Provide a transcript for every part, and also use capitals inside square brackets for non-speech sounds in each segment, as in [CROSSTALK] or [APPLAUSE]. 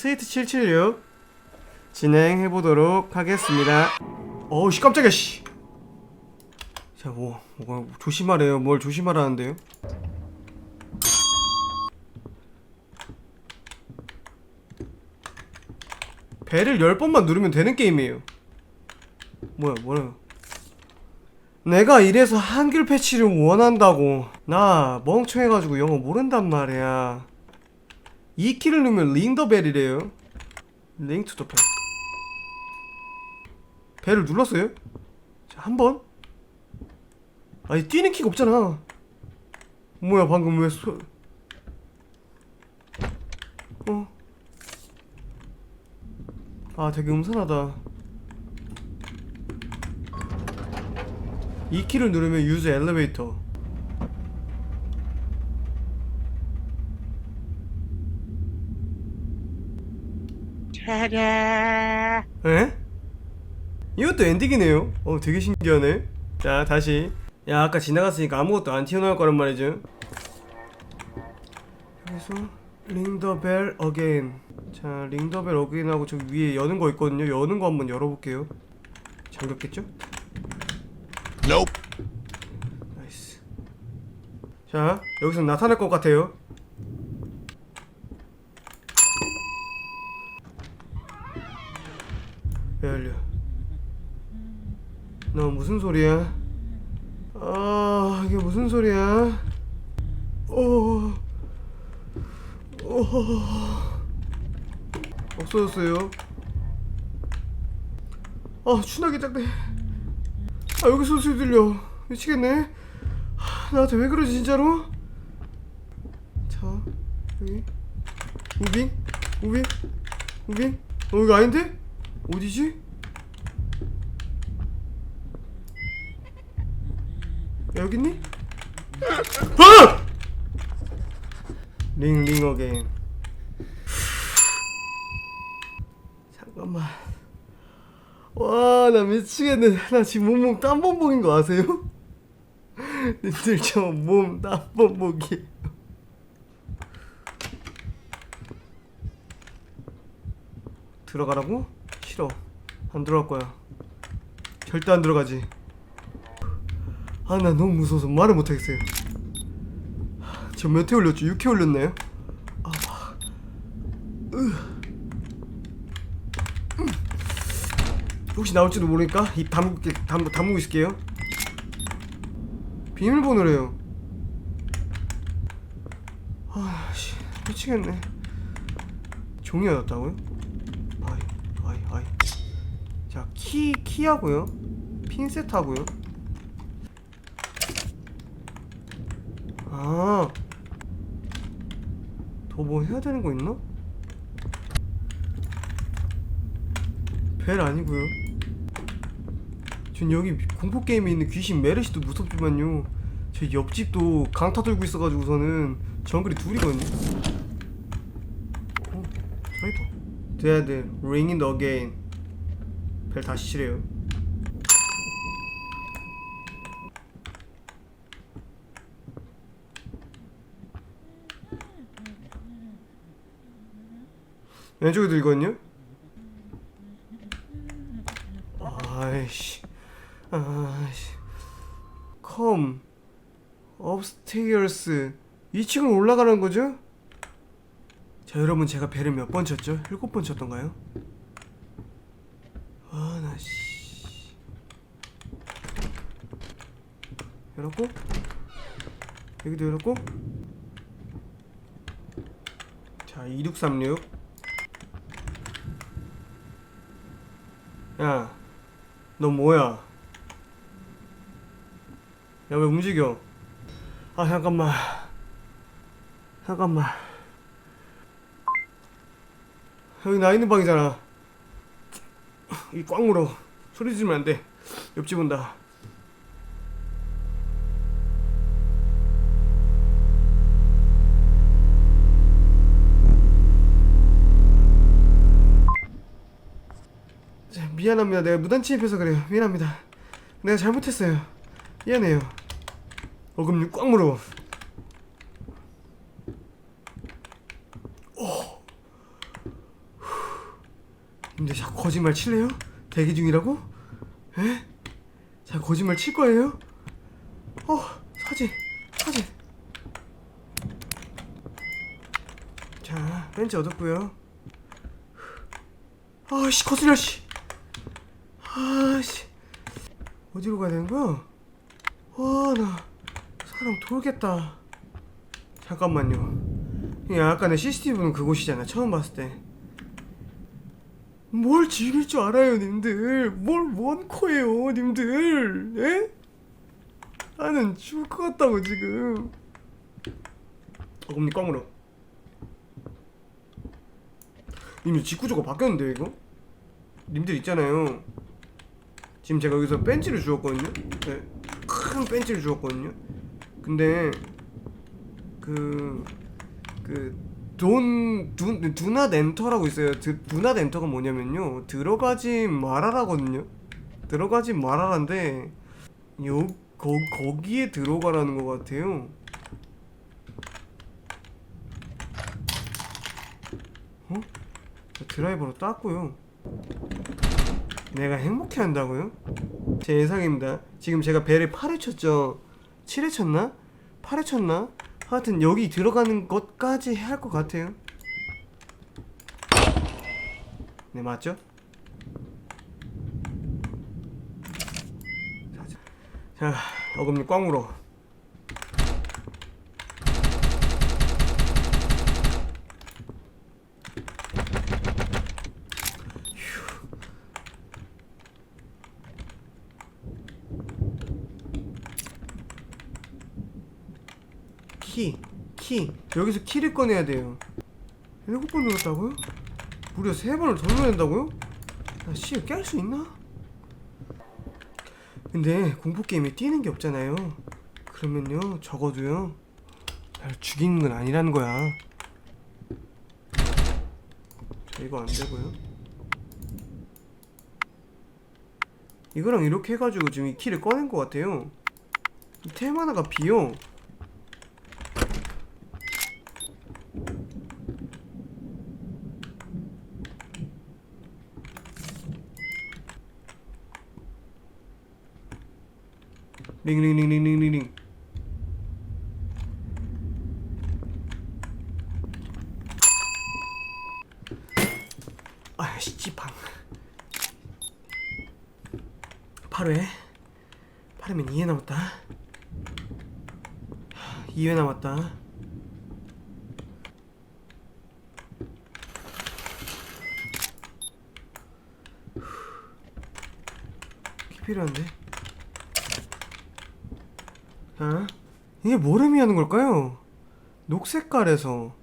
스위트 776 진행해 보도록 하겠습니다. 어우씨 깜짝이야 씨. 자, 뭐, 뭐 조심하래요. 뭘 조심하라는데요? 배를 10번만 누르면 되는 게임이에요. 뭐야, 뭐야. 내가 이래서 한글 패치를 원한다고. 나 멍청해가지고 영어 모른단 말이야. 이 키를 누르면 링더벨이래요. 링 투 더 벨. 벨을 눌렀어요? 자, 한 번. 아니, 뛰는 키가 없잖아. 뭐야, 방금 왜 소... 어? 아, 되게 음산하다. 이 키를 누르면 유즈 엘리베이터. 에? 이것도 엔딩이네요. 어, 되게 신기하네. 자, 다시. 야, 아까 지나갔으니까 아무것도 안 튀어나올 거란 말이죠. 여기서 링더벨 어게인. 자, 링더벨 어게인하고 저 위에 여는 거 있거든요. 여는 거 한번 열어볼게요. 잠겼겠죠? Nope. 나이스. 자, 여기서 나타날 것 같아요. 왜 열려? 너 무슨 소리야? 아, 이게 무슨 소리야? 오, 오, 없어졌어요. 아, 추나게 작네. 아 여기 소리 들려 미치겠네 하, 나한테 왜 그러지 진짜로 자 여기 무빙 무빙 무빙 어 여기 아닌데 어디지 야, 여기 있니 아! 링링 어게인 잠깐만 와, 나 미치겠네. 나 지금 몸몸 땀범벅인 거 아세요? [LAUGHS] 님들 저몸 땀범벅이에요. 들어가라고? 싫어. 안 들어갈 거야. 절대 안 들어가지. 아, 나 너무 무서워서 말을 못 하겠어요. 지금 몇 회 올렸죠? 6회 올렸나요? 아, 으. 혹시 나올지도 모르니까 입 다물게 담 다무고 있을게요. 비밀번호래요. 아씨 미치겠네. 종이 얻었다고요? 아이 아이 아이. 자 키 키하고요. 핀셋하고요. 아. 더 뭐 해야 되는 거 있나? 벨 아니고요. 전 여기 공포 게임에 있는 귀신 메르시도 무섭지만요. 제 옆집도 강타 들고 있어가지고서는 정글이 둘이거든요. 어, 스나이퍼. 돼야 돼. Ring it again. 벨 다시 치래요. 왼쪽에도 있거든요. 아이씨, 아이씨, 컴, 업스테이어스 2층으로 올라가는 거죠? 자, 여러분 제가 배를 몇 번 쳤죠? 일곱 번 쳤던가요? 아, 나 씨. 열었고, 여기도 열었고. 자, 2636. 야, 너 뭐야? 야, 왜 움직여? 아, 잠깐만. 잠깐만. 여기 나 있는 방이잖아. 이꽉 물어. 소리 지르면 안 돼. 옆집 온다. 자, 미안합니다. 내가 무단 침입해서 그래요. 미안합니다. 내가 잘못했어요. 미안해요. 어금니 꽉 물어. 오. 근데 자꾸 거짓말 칠래요? 대기 중이라고? 에? 자 거짓말 칠 거예요? 어 사진 사진 자 벤치 얻었고요 아씨 거슬려 씨 아씨 어디로 가야 되는 거야? 와나 사람 돌겠다 잠깐만요 이 아까 내 CCTV는 그곳이잖아 처음 봤을 때 뭘 즐길 줄 알아요, 님들. 뭘 원코예요, 님들. 예? 나는 죽을 것 같다고 지금. 어금니 꽝으로. 님들 직구조가 바뀌었는데 이거? 님들 있잖아요. 지금 제가 여기서 벤치를 주었거든요. 네. 큰 벤치를 주었거든요. 근데 그그 돈, 두, 두낫 엔터라고 있어요. 드, 두낫 엔터가 뭐냐면요. 들어가지 말아라거든요. 들어가지 말아라인데, 요, 거, 거기에 들어가라는 것 같아요. 어? 저 드라이버로 땄고요. 내가 행복해 한다고요? 제 예상입니다. 지금 제가 배를 8회 쳤죠? 7회 쳤나? 8회 쳤나? 하여튼 여기 들어가는 것까지 해야 할 것 같아요. 네 맞죠? 자, 어금니 꽝으로. 키, 키. 여기서 키를 꺼내야 돼요. 일곱 번 눌렀다고요? 무려 세 번을 더 눌러야 된다고요? 아, 씨, 깰 수 있나? 근데 공포 게임에 뛰는 게 없잖아요. 그러면요, 적어도요, 날 죽이는 건 아니라는 거야. 자, 이거 안 되고요. 이거랑 이렇게 해가지고 지금 이 키를 꺼낸 것 같아요. 이템 하나가 비어. 링링링링링링 아씨 찌팡. 8회 8회면 2회 남았다. 2회 남았다. 키 필요한데 아? 이게 뭘 의미하는 걸까요? 녹색깔에서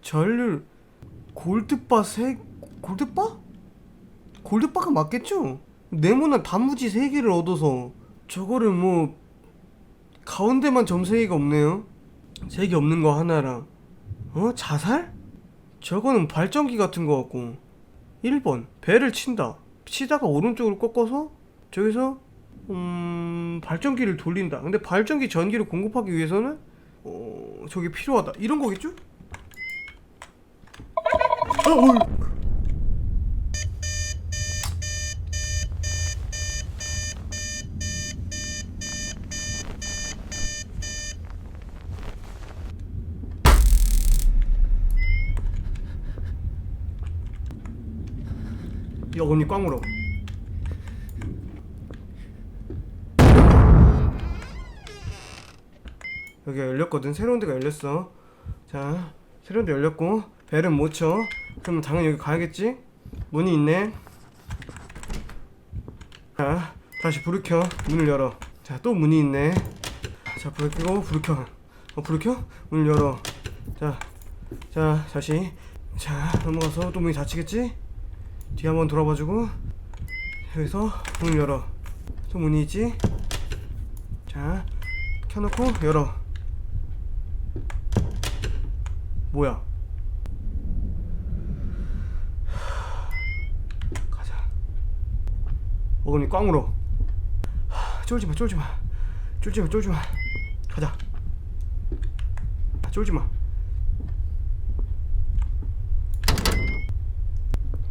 전류 골드바 세 골드바? 골드바가 맞겠죠? 네모난 단무지 세 개를 얻어서 저거를 뭐 가운데만 점세 개가 없네요. 세 개 없는 거 하나랑 어 자살? 저거는 발전기 같은 거 같고 1번 배를 친다. 치다가 오른쪽으로 꺾어서 저기서 음 발전기를 돌린다. 근데 발전기 전기를 공급하기 위해서는 어 저게 필요하다. 이런 거겠죠? 아, 어이. 이 어금니 꽝으로 여기가 열렸거든. 새로운 데가 열렸어. 자 새로운 데 열렸고 벨은 못쳐. 그러면 당연히 여기 가야겠지? 문이 있네. 자 다시 불을 켜. 문을 열어. 자 또 문이 있네. 자 불을 끄고 불을 켜. 어, 불을 켜? 문을 열어. 자, 자 다시. 자 넘어가서 또 문이 닫히겠지? 뒤 한번 돌아봐주고. 여기서 문을 열어. 또 문이 있지? 자 켜놓고 열어 뭐야? 가자. 어금니 꽝으로. 쫄지 마 쫄지 마. 쫄지 마 쫄지 마. 가자. 쫄지 마.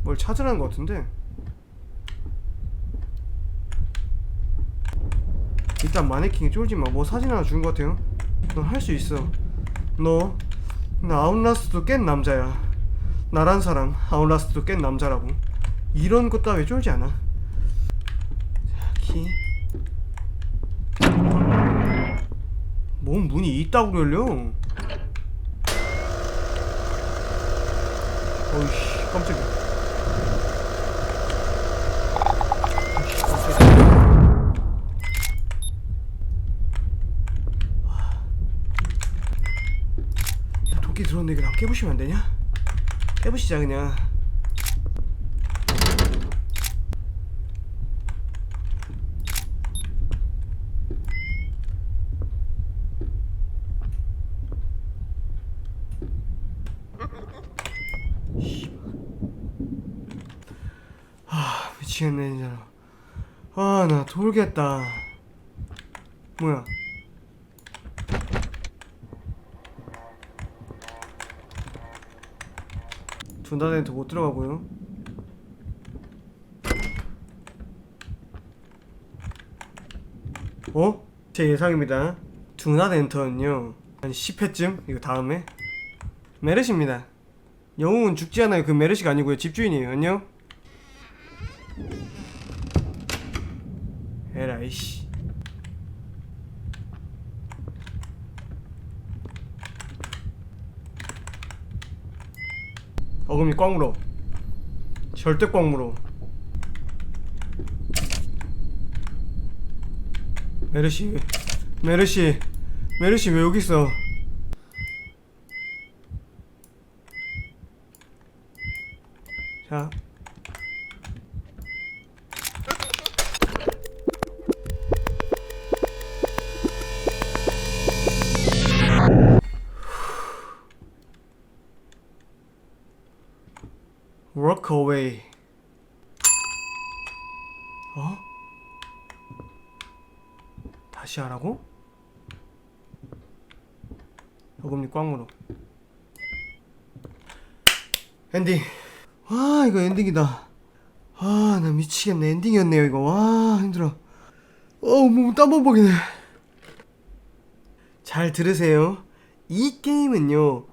뭘 찾으라는 것 같은데? 일단 마네킹이 쫄지 마. 뭐 사진 하나 준 것 같아요. 넌 할 수 있어. 너, 나 아웃라스트도 깬 남자야. 나란 사람 아웃라스트도 깬 남자라고. 이런 것 따위 쫄지 않아. 자, 키. 뭔 문이 있다고 열려? 어이씨, 깜짝이야. 어이씨, 깜짝이야. 야, 도끼 들어왔는데 이거 나 깨부시면 안 되냐? 깨부시자 그냥. 아 미치겠네 진짜. 아나 돌겠다. 뭐야? 둔다덴트 못 들어가고요. 어? 제 예상입니다. 둔다덴터는요 한 10회쯤 이거 다음에 메르시입니다. 영웅은 죽지 않아요. 그 메르시가 아니고요. 집주인이에요. 안녕. 에라이씨. 어금니 꽉 물어. 절대 꽉 물어. 메르시, 메르시, 메르시 왜 여기 있어? 자. Walk away. 어? 다시 하라고? 꽉 물어. 엔딩. 와 이거 엔딩이다. 아 나 미치겠네 엔딩이었네요 이거. 와 힘들어. 어우 몸 땀범벅이네. 잘 들으세요. 이 게임은요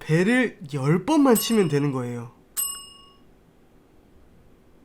배를 10번만 치면 되는 거예요.